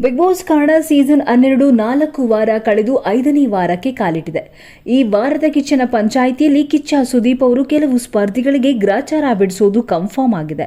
Big boss Kannada season ಹನ್ನೆರಡು ನಾಲ್ಕು ವಾರ ಕಳೆದು ಐದನೇ ವಾರಕ್ಕೆ ಕಾಲಿಟ್ಟಿದೆ. ಈ ವಾರದ ಕಿಚ್ಚನ ಪಂಚಾಯಿತಿಯಲ್ಲಿ ಕಿಚ್ಚ ಸುದೀಪ್ ಅವರು ಕೆಲವು ಸ್ಪರ್ಧಿಗಳಿಗೆ ಗ್ರಾಚಾರ ಬಿಡಿಸೋದು ಕನ್ಫರ್ಮ್ ಆಗಿದೆ.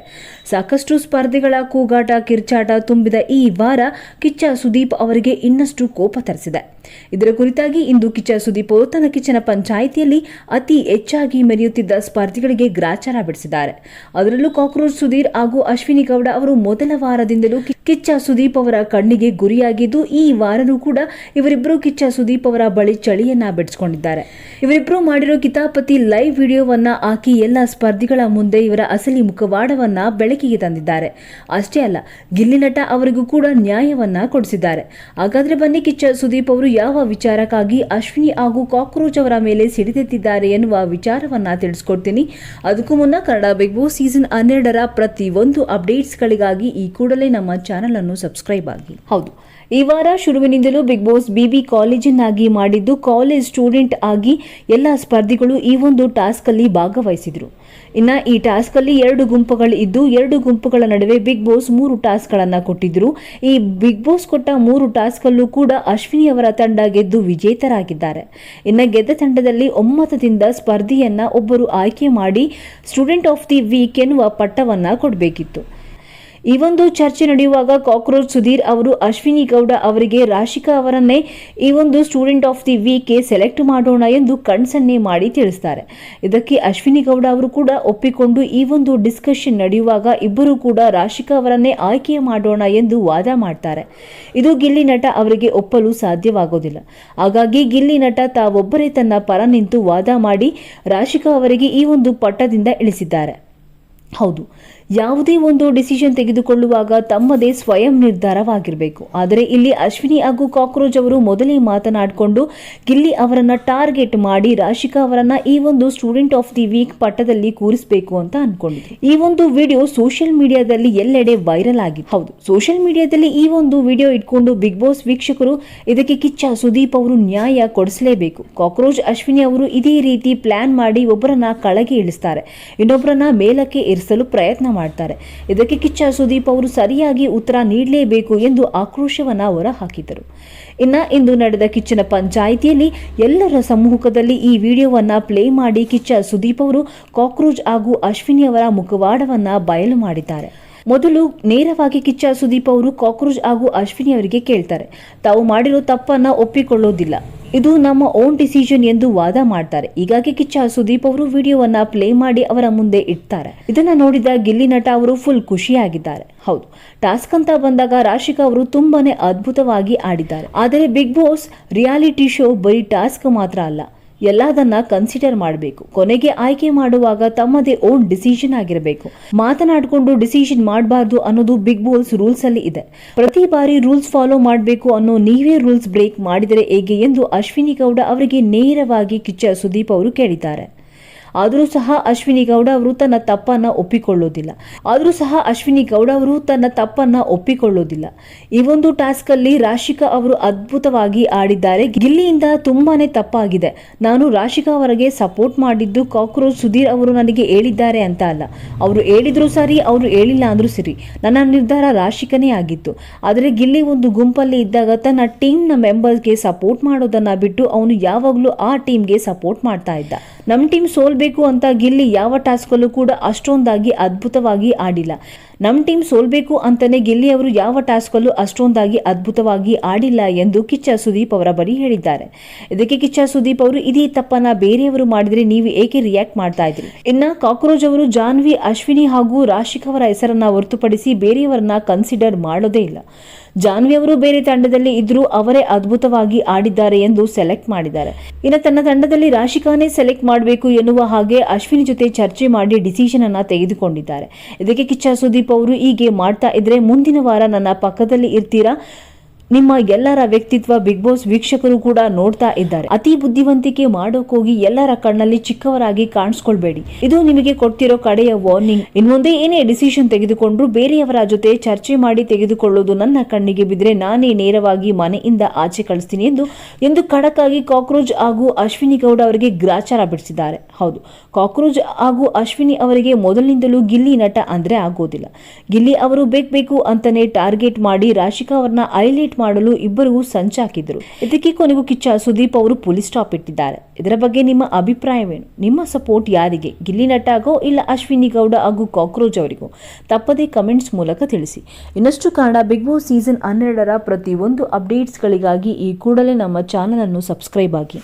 ಸಾಕಷ್ಟು ಸ್ಪರ್ಧಿಗಳ ಕೂಗಾಟ ಕಿರ್ಚಾಟ ತುಂಬಿದ ಈ ವಾರ ಕಿಚ್ಚ ಸುದೀಪ್ ಅವರಿಗೆ ಇನ್ನಷ್ಟು ಕೋಪ ತರಿಸಿದೆ. ಇದರ ಕುರಿತಾಗಿ ಇಂದು ಕಿಚ್ಚ ಸುದೀಪ್ ತನ್ನ ಕಿಚ್ಚನ ಪಂಚಾಯಿತಿಯಲ್ಲಿ ಅತಿ ಹೆಚ್ಚಾಗಿ ಮೆರೆಯುತ್ತಿದ್ದ ಸ್ಪರ್ಧಿಗಳಿಗೆ ಗ್ರಾಚಾರ ಬಿಡಿಸಿದ್ದಾರೆ. ಅದರಲ್ಲೂ ಕಾಕ್ರೋಚ್ ಸುಧೀರ್ ಹಾಗೂ ಅಶ್ವಿನಿ ಗೌಡ ಅವರು ಮೊದಲ ವಾರದಿಂದಲೂ ಕಿಚ್ಚ ಸುದೀಪ್ ಅವರ ಕಣ್ಣಿಗೆ ಗುರಿಯಾಗಿದ್ದು, ಈ ವಾರನೂ ಕೂಡ ಇವರಿಬ್ಬರು ಕಿಚ್ಚ ಸುದೀಪ್ ಅವರ ಬಳಿ ಚಳಿಯನ್ನ ಬಿಡಿಸಿಕೊಂಡಿದ್ದಾರೆ. ಇವರಿಬ್ಬರು ಮಾಡಿರೋ ಕಿತಾಪತಿ ಲೈವ್ ವಿಡಿಯೋವನ್ನ ಹಾಕಿ ಎಲ್ಲ ಸ್ಪರ್ಧಿಗಳ ಮುಂದೆ ಇವರ ಅಸಲಿ ಮುಖವಾಡವನ್ನ ಬೆಳಕಿಗೆ ತಂದಿದ್ದಾರೆ. ಅಷ್ಟೇ ಅಲ್ಲ ಗಿಲ್ಲಿನಟ ಅವರಿಗೂ ಕೂಡ ನ್ಯಾಯವನ್ನ ಕೊಡಿಸಿದ್ದಾರೆ. ಹಾಗಾದ್ರೆ ಬನ್ನಿ ಕಿಚ್ಚ ಸುದೀಪ್ ಅವರು ಯಾವ ವಿಚಾರಕ್ಕಾಗಿ ಅಶ್ವಿನಿ ಹಾಗೂ ಕಾಕ್ರೋಚ್ ಅವರ ಮೇಲೆ ಸಿಡಿದೆತ್ತಿದ್ದಾರೆ ಎನ್ನುವ ವಿಚಾರವನ್ನ ತಿಳಿಸ್ಕೊಡ್ತೀನಿ. ಅದಕ್ಕೂ ಮುನ್ನ ಕನ್ನಡ ಬಿಗ್ ಬಾಸ್ ಸೀಸನ್ ಹನ್ನೆರಡರ ಪ್ರತಿ ಒಂದು ಅಪ್ಡೇಟ್ಸ್ಗಳಿಗಾಗಿ ಈ ಕೂಡಲೇ ನಮ್ಮ ಚಾನೆಲ್ ಅನ್ನು ಸಬ್ಸ್ಕ್ರೈಬ್ ಆಗಿ. ಹೌದು. ಈ ವಾರ ಶುರುವಿನಿಂದಲೂ ಬಿಗ್ ಬಾಸ್ ಬಿಬಿ ಕಾಲೇಜನ್ನಾಗಿ ಮಾಡಿದ್ದು ಕಾಲೇಜ್ ಸ್ಟೂಡೆಂಟ್ ಆಗಿ ಎಲ್ಲ ಸ್ಪರ್ಧಿಗಳು ಈ ಒಂದು ಟಾಸ್ಕ್ ಅಲ್ಲಿ ಭಾಗವಹಿಸಿದ್ರು. ಇನ್ನ ಈ ಟಾಸ್ಕಲ್ಲಿ ಎರಡು ಗುಂಪುಗಳು ಇದ್ದು, ಎರಡು ಗುಂಪುಗಳ ನಡುವೆ ಬಿಗ್ ಬಾಸ್ ಮೂರು ಟಾಸ್ಕ್ ಗಳನ್ನ ಕೊಟ್ಟಿದ್ರು. ಈ ಬಿಗ್ ಬಾಸ್ ಕೊಟ್ಟ ಮೂರು ಟಾಸ್ಕ್ ಅಲ್ಲೂ ಕೂಡ ಅಶ್ವಿನಿ ಅವರ ತಂಡ ಗೆದ್ದು ವಿಜೇತರಾಗಿದ್ದಾರೆ. ಇನ್ನ ಗೆದ್ದ ತಂಡದಲ್ಲಿ ಒಮ್ಮತದಿಂದ ಸ್ಪರ್ಧಿಯನ್ನ ಒಬ್ಬರು ಆಯ್ಕೆ ಮಾಡಿ ಸ್ಟೂಡೆಂಟ್ ಆಫ್ ದಿ ವೀಕ್ ಎನ್ನುವ ಪಟ್ಟವನ್ನ ಕೊಡಬೇಕಿತ್ತು. ಈ ಒಂದು ಚರ್ಚೆ ನಡೆಯುವಾಗ ಕಾಕ್ರೋಚ್ ಸುಧೀರ್ ಅವರು, ಅಶ್ವಿನಿ ಗೌಡ ಅವರಿಗೆ ರಾಶಿಕಾ ಅವರನ್ನೇ ಈ ಒಂದು ಸ್ಟೂಡೆಂಟ್ ಆಫ್ ದಿ ವೀಕ್ಗೆ ಸೆಲೆಕ್ಟ್ ಮಾಡೋಣ ಎಂದು ಕಣ್ಸನ್ನೆ ಮಾಡಿ ತಿಳಿಸ್ತಾರೆ. ಇದಕ್ಕೆ ಅಶ್ವಿನಿ ಗೌಡ ಅವರು ಕೂಡ ಒಪ್ಪಿಕೊಂಡು ಈ ಒಂದು ಡಿಸ್ಕಷನ್ ನಡೆಯುವಾಗ ಇಬ್ಬರು ಕೂಡ ರಾಶಿಕಾ ಅವರನ್ನೇ ಆಯ್ಕೆ ಮಾಡೋಣ ಎಂದು ವಾದ ಮಾಡ್ತಾರೆ. ಇದು ಗಿಲ್ಲಿ ನಟ ಅವರಿಗೆ ಒಪ್ಪಲು ಸಾಧ್ಯವಾಗೋದಿಲ್ಲ. ಹಾಗಾಗಿ ಗಿಲ್ಲಿ ನಟ ತಾವೊಬ್ಬರೇ ತನ್ನ ಪರ ನಿಂತು ವಾದ ಮಾಡಿ ರಾಶಿಕಾ ಅವರಿಗೆ ಈ ಒಂದು ಪಟ್ಟದಿಂದ ಇಳಿಸಿದ್ದಾರೆ. ಹೌದು. ಯಾವುದೇ ಒಂದು ಡಿಸಿಷನ್ ತೆಗೆದುಕೊಳ್ಳುವಾಗ ತಮ್ಮದೇ ಸ್ವಯಂ ನಿರ್ಧಾರವಾಗಿರಬೇಕು. ಆದರೆ ಇಲ್ಲಿ ಅಶ್ವಿನಿ ಹಾಗೂ ಕಾಕ್ರೋಚ್ ಅವರು ಮೊದಲೇ ಮಾತನಾಡಿಕೊಂಡು, ಗಿಲ್ಲಿ ಅವರನ್ನ ಟಾರ್ಗೆಟ್ ಮಾಡಿ ರಾಶಿಕಾ ಅವರನ್ನ ಈ ಒಂದು ಸ್ಟೂಡೆಂಟ್ ಆಫ್ ದಿ ವೀಕ್ ಪಟ್ಟದಲ್ಲಿ ಕೂರಿಸಬೇಕು ಅಂತ ಅನ್ಕೊಂಡಿದ್ರು ಈ ಒಂದು ವಿಡಿಯೋ ಸೋಷಿಯಲ್ ಮೀಡಿಯಾದಲ್ಲಿ ಎಲ್ಲೆಡೆ ವೈರಲ್ ಆಗಿದೆ ಹೌದು, ಸೋಷಿಯಲ್ ಮೀಡಿಯಾದಲ್ಲಿ ಈ ಒಂದು ವಿಡಿಯೋ ಇಟ್ಕೊಂಡು ಬಿಗ್ ಬಾಸ್ ವೀಕ್ಷಕರು ಇದಕ್ಕೆ ಕಿಚ್ಚ ಸುದೀಪ್ ಅವರು ನ್ಯಾಯ ಕೊಡಿಸಲೇಬೇಕು. ಕಾಕ್ರೋಚ್ ಅಶ್ವಿನಿ ಅವರು ಇದೇ ರೀತಿ ಪ್ಲಾನ್ ಮಾಡಿ ಒಬ್ಬರನ್ನ ಕಳಗೆ ಇಳಿಸ್ತಾರೆ. ಇನ್ನೊಬ್ಬರನ್ನ ಮೇಲಕ್ಕೆ ಇರಿಸಲು ಪ್ರಯತ್ನ ಮಾಡ್ತಾರೆ. ಇದಕ್ಕೆ ಕಿಚ್ಚ ಸುದೀಪ್ ಅವರು ಸರಿಯಾಗಿ ಉತ್ತರ ನೀಡಲೇಬೇಕು ಎಂದು ಆಕ್ರೋಶವನ್ನು ಆಕ್ರೋಶವನ್ನ ಹೊರಹಾಕಿದರು. ಇನ್ನು ಇಂದು ನಡೆದ ಕಿಚ್ಚನ ಪಂಚಾಯಿತಿಯಲ್ಲಿ ಎಲ್ಲರ ಸಮ್ಮುಖದಲ್ಲಿ ಈ ವಿಡಿಯೋವನ್ನು ಪ್ಲೇ ಮಾಡಿ ಕಿಚ್ಚ ಸುದೀಪ್ ಅವರು ಕಾಕ್ರೋಚ್ ಹಾಗೂ ಅಶ್ವಿನಿ ಅವರ ಮುಖವಾಡವನ್ನು ಬಯಲು ಮಾಡಿದ್ದಾರೆ. ಮೊದಲು ನೇರವಾಗಿ ಕಿಚ್ಚ ಸುದೀಪ್ ಅವರು ಕಾಕ್ರೋಚ್ ಹಾಗೂ ಅಶ್ವಿನಿ ಅವರಿಗೆ ಕೇಳ್ತಾರೆ. ತಾವು ಮಾಡಿರೋ ತಪ್ಪನ್ನು ಒಪ್ಪಿಕೊಳ್ಳೋದಿಲ್ಲ. ಇದು ನಮ್ಮ ಓನ್ ಡಿಸಿಷನ್ ಎಂದು ವಾದ ಮಾಡ್ತಾರೆ. ಹೀಗಾಗಿ ಕಿಚ್ಚ ಸುದೀಪ್ ಅವರು ವಿಡಿಯೋವನ್ನ ಪ್ಲೇ ಮಾಡಿ ಅವರ ಮುಂದೆ ಇಡ್ತಾರೆ. ಇದನ್ನ ನೋಡಿದ ಗಿಲ್ಲಿ ನಟ ಅವರು ಫುಲ್ ಖುಷಿಯಾಗಿದ್ದಾರೆ. ಹೌದು ಟಾಸ್ಕ್ ಅಂತ ಬಂದಾಗ ರಾಶಿಕಾ ಅವರು ತುಂಬಾನೇ ಅದ್ಭುತವಾಗಿ ಆಡಿದ್ದಾರೆ. ಆದರೆ ಬಿಗ್ ಬಾಸ್ ರಿಯಾಲಿಟಿ ಶೋ ಬರೀ ಟಾಸ್ಕ್ ಮಾತ್ರ ಅಲ್ಲ ಎಲ್ಲದನ್ನ ಕನ್ಸಿಡರ್ ಮಾಡಬೇಕು. ಕೊನೆಗೆ ಆಯ್ಕೆ ಮಾಡುವಾಗ ತಮ್ಮದೇ ಓನ್ ಡಿಸಿಷನ್ ಆಗಿರಬೇಕು. ಮಾತನಾಡಿಕೊಂಡು ಡಿಸಿಷನ್ ಮಾಡಬಾರ್ದು ಅನ್ನೋದು ಬಿಗ್ ಬಾಸ್ ರೂಲ್ಸ್ ಅಲ್ಲಿ ಇದೆ. ಪ್ರತಿ ಬಾರಿ ರೂಲ್ಸ್ ಫಾಲೋ ಮಾಡಬೇಕು ಅನ್ನೋ ನೀವೇ ರೂಲ್ಸ್ ಬ್ರೇಕ್ ಮಾಡಿದರೆ ಹೇಗೆ ಎಂದು ಅಶ್ವಿನಿ ಗೌಡ ಅವರಿಗೆ ನೇರವಾಗಿ ಕಿಚ್ಚ ಸುದೀಪ್ ಅವರು ಕೇಳಿದ್ದಾರೆ. ಆದರೂ ಸಹ ಅಶ್ವಿನಿ ಗೌಡ ಅವರು ತನ್ನ ತಪ್ಪನ್ನ ಒಪ್ಪಿಕೊಳ್ಳೋದಿಲ್ಲ. ಆದರೂ ಸಹ ಅಶ್ವಿನಿ ಗೌಡ ಅವರು ತನ್ನ ತಪ್ಪನ್ನ ಒಪ್ಪಿಕೊಳ್ಳೋದಿಲ್ಲ. ಈ ಒಂದು ಟಾಸ್ಕ್ ಅಲ್ಲಿ ರಾಶಿಕಾ ಅವರು ಅದ್ಭುತವಾಗಿ ಆಡಿದ್ದಾರೆ. ಗಿಲ್ಲಿಯಿಂದ ತುಂಬಾನೇ ತಪ್ಪಾಗಿದೆ. ನಾನು ರಾಶಿಕಾ ಅವರಿಗೆ ಸಪೋರ್ಟ್ ಮಾಡಿದ್ದು ಕಾಕ್ರೋಚ್ ಸುಧೀರ್ ಅವರು ನನಗೆ ಹೇಳಿದ್ದಾರೆ ಅಂತ ಅಲ್ಲ. ಅವರು ಹೇಳಿದ್ರು ಸರಿ, ಅವರು ಹೇಳಿಲ್ಲ ಅಂದ್ರೂ ಸರಿ. ನನ್ನ ನಿರ್ಧಾರ ರಾಶಿಕನೇ ಆಗಿತ್ತು. ಆದರೆ ಗಿಲ್ಲಿ ಒಂದು ಗುಂಪಲ್ಲಿ ಇದ್ದಾಗ ತನ್ನ ಟೀಮ್ನ ಮೆಂಬರ್ಸ್ಗೆ ಸಪೋರ್ಟ್ ಮಾಡೋದನ್ನ ಬಿಟ್ಟು ಅವನು ಯಾವಾಗಲೂ ಆ ಟೀಮ್ಗೆ ಸಪೋರ್ಟ್ ಮಾಡ್ತಾ ಇದ್ದ. ನಮ್ಮ ಟೀಮ್ ಸೋಲ್ಬೇಕು ಅಂತ ಗಿಲ್ಲಿ ಯಾವ ಟಾಸ್ಕಲ್ಲೂ ಕೂಡ ಅಷ್ಟೊಂದಾಗಿ ಅದ್ಭುತವಾಗಿ ಆಡಿಲ್ಲ. ನಮ್ಮ ಟೀಮ್ ಸೋಲ್ಬೇಕು ಅಂತಾನೆ ಗಿಲ್ಲಿ ಅವರು ಯಾವ ಟಾಸ್ಕಲ್ಲೂ ಅಷ್ಟೊಂದಾಗಿ ಅದ್ಭುತವಾಗಿ ಆಡಿಲ್ಲ ಎಂದು ಕಿಚ್ಚ ಸುದೀಪ್ ಅವರ ಬಳಿ ಹೇಳಿದ್ದಾರೆ. ಇದಕ್ಕೆ ಕಿಚ್ಚ ಸುದೀಪ್ ಅವರು, ಇದೇ ತಪ್ಪನ್ನ ಬೇರೆಯವರು ಮಾಡಿದರೆ ನೀವು ಏಕೆ ರಿಯಾಕ್ಟ್ ಮಾಡ್ತಾ ಇದ್ರಿ? ಇನ್ನ ಕಾಕ್ರೋಜ್ ಅವರು ಜಾನ್ವಿ, ಅಶ್ವಿನಿ ಹಾಗೂ ರಾಶಿಕ್ ಅವರ ಹೆಸರನ್ನ ಹೊರತುಪಡಿಸಿ ಬೇರೆಯವರನ್ನ ಕನ್ಸಿಡರ್ ಮಾಡೋದೇ ಇಲ್ಲ. ಜಾನ್ವಿ ಅವರು ಬೇರೆ ತಂಡದಲ್ಲಿ ಇದ್ರೂ ಅವರೇ ಅದ್ಭುತವಾಗಿ ಆಡಿದ್ದಾರೆ ಎಂದು ಸೆಲೆಕ್ಟ್ ಮಾಡಿದ್ದಾರೆ. ಇನ್ನು ತನ್ನ ತಂಡದಲ್ಲಿ ರಾಶಿಕಾನೇ ಸೆಲೆಕ್ಟ್ ಮಾಡಬೇಕು ಎನ್ನುವ ಹಾಗೆ ಅಶ್ವಿನಿ ಜೊತೆ ಚರ್ಚೆ ಮಾಡಿ ಡಿಸಿಷನ್ ಅನ್ನ ತೆಗೆದುಕೊಂಡಿದ್ದಾರೆ. ಇದಕ್ಕೆ ಕಿಚ್ಚ ಸುದೀಪ್ ಅವರು ಹೀಗೆ ಮಾಡ್ತಾ ಇದ್ರೆ ಮುಂದಿನ ವಾರ ನನ್ನ ಪಕ್ಕದಲ್ಲಿ ಇರ್ತೀರಾ? ನಿಮ್ಮ ಎಲ್ಲರ ವ್ಯಕ್ತಿತ್ವ ಬಿಗ್ ಬಾಸ್ ವೀಕ್ಷಕರು ಕೂಡ ನೋಡ್ತಾ ಇದ್ದಾರೆ. ಅತಿ ಬುದ್ಧಿವಂತಿಕೆ ಮಾಡೋಕೋಗಿ ಎಲ್ಲರ ಕಣ್ಣಲ್ಲಿ ಚಿಕ್ಕವರಾಗಿ ಕಾಣಿಸ್ಕೊಳ್ಬೇಡಿ. ಇದು ನಿಮಗೆ ಕೊಡ್ತಿರೋ ಕಡೆಯ ವಾರ್ನಿಂಗ್. ಇನ್ಮುಂದೆ ಏನೇ ಡಿಸಿಷನ್ ತೆಗೆದುಕೊಂಡ್ರು ಬೇರೆಯವರ ಜೊತೆ ಚರ್ಚೆ ಮಾಡಿ ತೆಗೆದುಕೊಳ್ಳೋದು ನನ್ನ ಕಣ್ಣಿಗೆ ಬಿದ್ರೆ ನಾನೇ ನೇರವಾಗಿ ಮನೆಯಿಂದ ಆಚೆ ಕಳಿಸ್ತೀನಿ ಎಂದು ಎಂದು ಖಡಕ್ ಆಗಿ ಕಾಕ್ರೋಚ್ ಹಾಗೂ ಅಶ್ವಿನಿ ಗೌಡ ಅವರಿಗೆ ಗ್ರಾಚಾರ ಬಿಡಿಸಿದ್ದಾರೆ. ಹೌದು, ಕಾಕ್ರೋಚ್ ಹಾಗೂ ಅಶ್ವಿನಿ ಅವರಿಗೆ ಮೊದಲಿನಿಂದಲೂ ಗಿಲ್ಲಿ ನಟ ಅಂದ್ರೆ ಆಗೋದಿಲ್ಲ. ಗಿಲ್ಲಿ ಅವರು ಬೇಕು ಅಂತಾನೆ ಟಾರ್ಗೆಟ್ ಮಾಡಿ ರಾಶಿಕಾ ಅವರನ್ನ ಐಲೈಟ್ ಮಾಡಲು ಇಬ್ಬರಿಗೂ ಸಂಚಾಕಿದ್ರು ಇದಕ್ಕೆ ಕೊನೆಗೂ ಕಿಚ್ಚ ಸುದೀಪ್ ಅವರು ಪೊಲೀಸ್ ಸ್ಟಾಪ್ ಇಟ್ಟಿದ್ದಾರೆ. ಇದರ ಬಗ್ಗೆ ನಿಮ್ಮ ಅಭಿಪ್ರಾಯವೇನು? ನಿಮ್ಮ ಸಪೋರ್ಟ್ ಯಾರಿಗೆ? ಗಿಲ್ಲಿ ನಟಾಗೋ ಇಲ್ಲ ಅಶ್ವಿನಿ ಗೌಡ ಹಾಗೂ ಕಾಕ್ರೋಚ್ ಅವರಿಗೂ? ತಪ್ಪದೇ ಕಮೆಂಟ್ಸ್ ಮೂಲಕ ತಿಳಿಸಿ. ಇನ್ನಷ್ಟು ಕಾರಣ ಬಿಗ್ ಬಾಸ್ ಸೀಸನ್ ಹನ್ನೆರಡರ ಪ್ರತಿಯೊಂದು ಅಪ್ಡೇಟ್ಸ್ಗಳಿಗಾಗಿ ಈ ಕೂಡಲೇ ನಮ್ಮ ಚಾನಲ್ ಅನ್ನು ಸಬ್ಸ್ಕ್ರೈಬ್ ಆಗಿ.